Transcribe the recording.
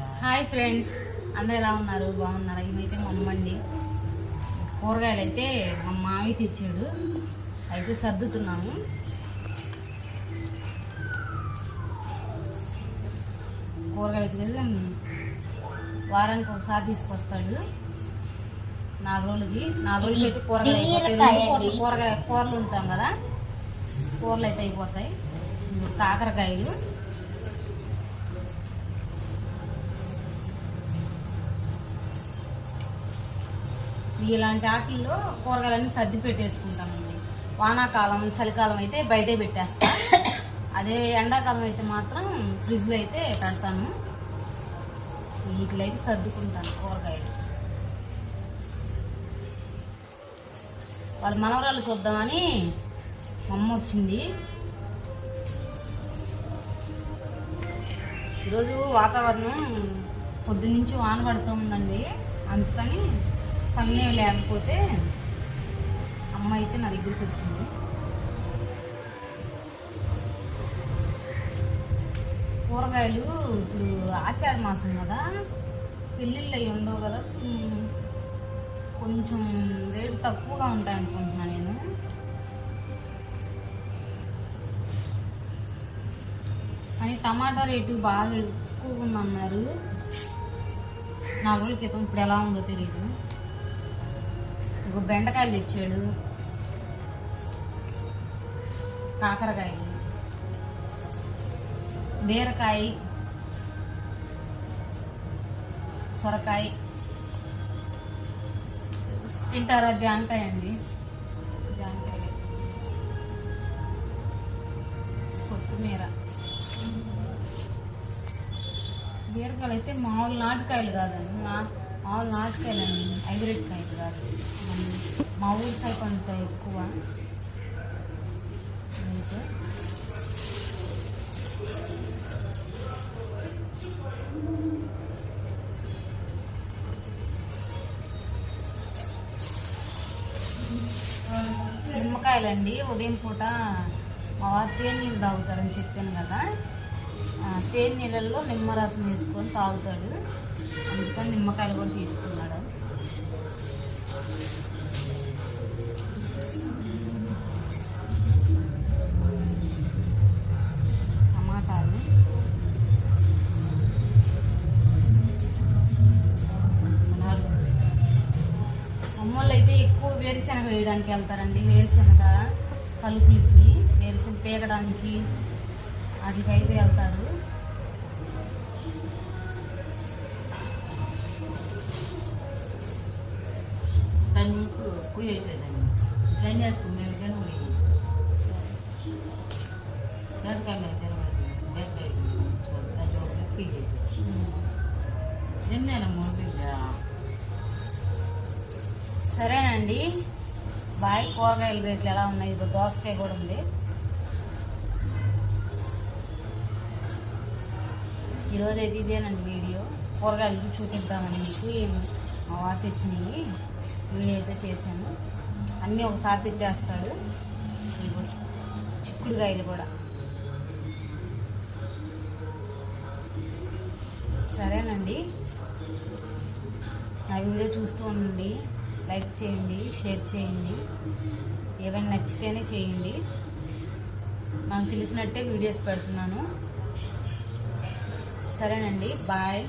Hi friends అందరు ఎలా ఉన్నారు? బాగున్నారా? ఇవైతే మా అమ్మ అండి. కూరగాయలు అయితే మా మావి తెచ్చాడు. అయితే సర్దుతున్నాము. కూరగాయలు అయితే వారానికి ఒకసారి తీసుకొస్తాడు. నాలుగు రోజులకి నాలుగు రోజులకి అయితే కూరగాయలు కూరగాయ కూరలు ఉంటాం కదా. కూరలు అయితే అయిపోతాయి. కాకరకాయలు. ఇలాంటి ఆటల్లో కూరగాయలన్నీ సర్ది పెట్టేసుకుంటామండి. వానాకాలం చలికాలం అయితే బయటే పెట్టేస్తా. అదే ఎండాకాలం అయితే మాత్రం ఫ్రిడ్జ్లో అయితే పెడతాను. వీటిలో అయితే సర్దుకుంటాను కూరగాయలు. వాళ్ళ మనవరాలు చూద్దామని మా అమ్మ వచ్చింది. ఈరోజు వాతావరణం పొద్దున్నుంచి వాన పడుతూ ఉందండి. అందుకని పన్నే లేకపోతే అమ్మ అయితే నా దగ్గరికి వచ్చింది. కూరగాయలు ఇప్పుడు ఆషాఢ మాసం కదా పెళ్ళిళ్ళు అవి ఉండవు కదా. కొంచెం రేటు తక్కువగా ఉంటాయి నేను. కానీ టమాటా రేటు బాగా ఎక్కువ ఉందన్నారు. నాలుగు రోజుల క్రితం ఇప్పుడు ఎలా ఉందో తెలియదు ఇంకో బెండకాయలు తెచ్చాడు. కాకరకాయలు బీరకాయ. సొరకాయ. తింటారా జాంకాయ అండి? జాంకాయ కొత్తిమీర. బీరకాయలు అయితే మామూలు నాటుకాయలు కాదండి. నా ఆల్ నార్త్ కాయలండి హైబ్రిడ్ కాయలు కాదు మా ఊరి సైపు కొంత ఎక్కువ. అయితే నిమ్మకాయలండి. ఉదయం పూట మా వారు నేను తాగుతారని చెప్పాను కదా. తేనె నీళ్ళల్లో నిమ్మరసం వేసుకొని తాగుతాడు. అందుకని నిమ్మకాయలు కూడా తీసుకున్నాడు. టమాటాలు. అమ్మోళ్ళు అయితే ఎక్కువ వేరుశెనగ వేయడానికి వెళ్తారండి. వేరుశెనగ కలుపులకి వేరుశెనగ పీగడానికి వాటికైతే వెళ్తారు. దాన్ని ఇప్పుడు అయిపోయిందండి. దాన్ని వేసుకుని మేము జనం బెండకాయ మీద జనం దాంట్లో ముక్కి చేసి సరేనండి. బాయ్ కూరగాయల రేట్లు ఎలా ఉన్నాయి? ఇప్పుడు దోసకాయ కూడా ఉంది. ఈరోజు అయితే ఇదేనండి వీడియో. కూరగాయలు చూపిద్దామని మీకు ఏం- మా వారు తెచ్చినవి. వీడియో అయితే చేశాను. అన్నీ ఒకసారి తెచ్చేస్తాడు. చిక్కుడుకాయలు కూడా. సరేనండి. నా వీడియో చూస్తూ ఉండండి. లైక్ చేయండి షేర్ చేయండి. ఏమైనా నచ్చితేనే చేయండి. నాకు తెలిసినట్టే వీడియోస్ పెడుతున్నాను. సరేనండి బాయ్.